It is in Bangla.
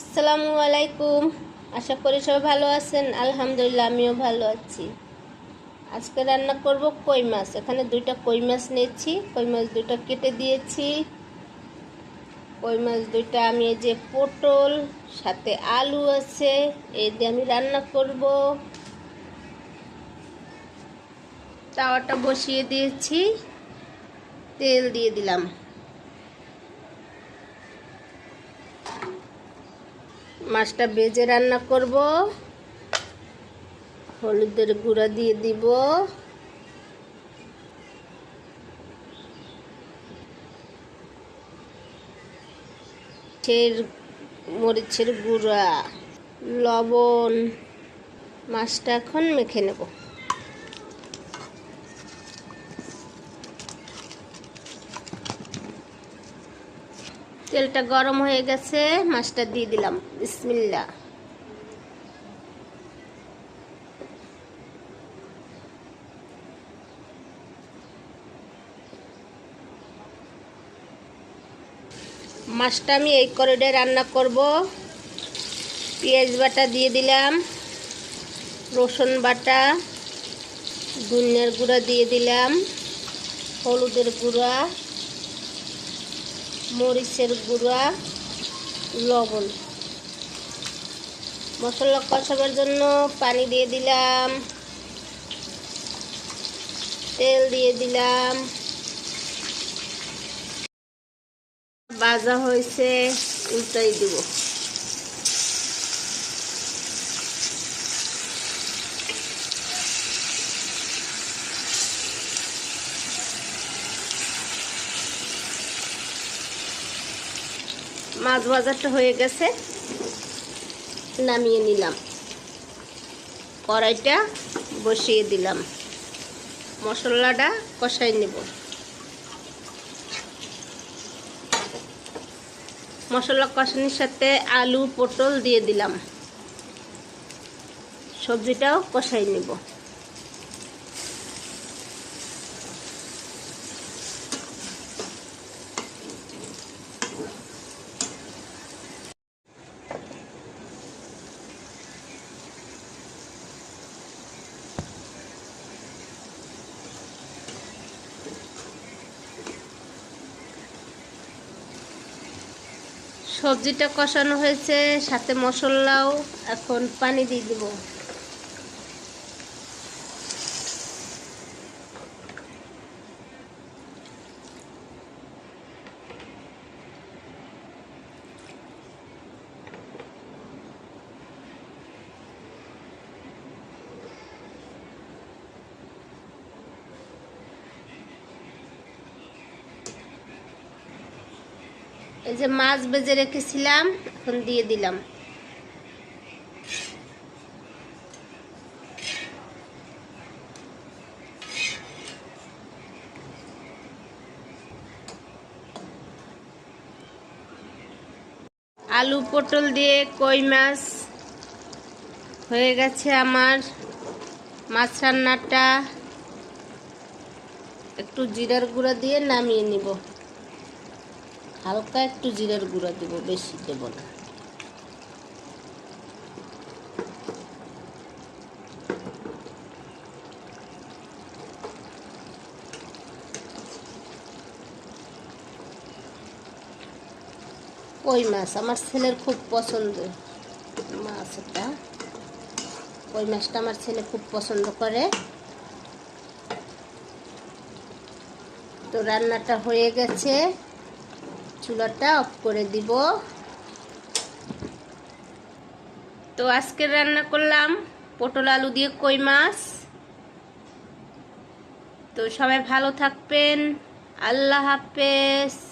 আসসালামু আলাইকুম। আশা করি সবাই ভালো আছেন। আলহামদুলিল্লাহ, আমিও ভালো আছি। আজকে রান্না করব কই মাছ। এখানে দুইটা কই মাছ নিয়েছি। কই মাছ দুইটা কেটে দিয়েছি। কই মাছ দুইটা আমি এই যে পটল, সাথে আলু আছে। এই দিয়ে আমি রান্না করব। তাওয়াটা বসিয়ে দিয়েছি। তেল দিয়ে দিলাম। মাছটা বেজে রান্না করব। হলুদের গুঁড়া দিয়ে দিব। মরিচের মরিচের গুঁড়া, লবণ, মাছটা এখন মেখে নেব। তেলটা গরম হয়ে গেছে, মাছটা দিয়ে দিলাম। বিসমিল্লা মাছটা আমি এই করিডে রান্না করব। পেঁয়াজ বাটা দিয়ে দিলাম, রসুন বাটা, ধনিয়ার গুঁড়া দিয়ে দিলাম, হলুদের গুঁড়া মরিচের গুঁড়া, লবণ। মশলা কষাবার জন্য পানি দিয়ে দিলাম। তেল দিয়ে দিলাম। বাজা হয়েছে, উল্টাই দিব। মাছ বাজারটা হয়ে গেছে। নামিয়ে নিলাম। কড়াইটা বসিয়ে দিলাম। মশলাটা কষাই নেব। মশলা কষানোর সাথে আলু, পটল দিয়ে দিলাম। সবজিটাও কষাই নেব। সবজিটা কষানো হয়েছে সাথে মশলাও এখন পানি দিয়ে দিব। এই যে মাছ বেজে রেখেছিলাম, এখন দিয়ে দিলাম। আলু, পটল দিয়ে কই মাছ হয়ে গেছে আমার। মাছ রান্নাটা একটু জিরার গুঁড়া দিয়ে নামিয়ে নিব। হালকা একটু জিরার গুঁড়া দেবো, বেশি দেবো না। কই মাছ? আমার ছেলের খুব পছন্দ। মাছ এটা। কই মাছটা আমার ছেলে খুব পছন্দ করে? তো রান্নাটা হয়ে গেছে। চুলাটা অফ করে দিব। তো আজকে রান্না করলাম পটল আলু দিয়ে কই মাছ। তো সবাই ভালো থাকবেন। আল্লাহ হাফেজ।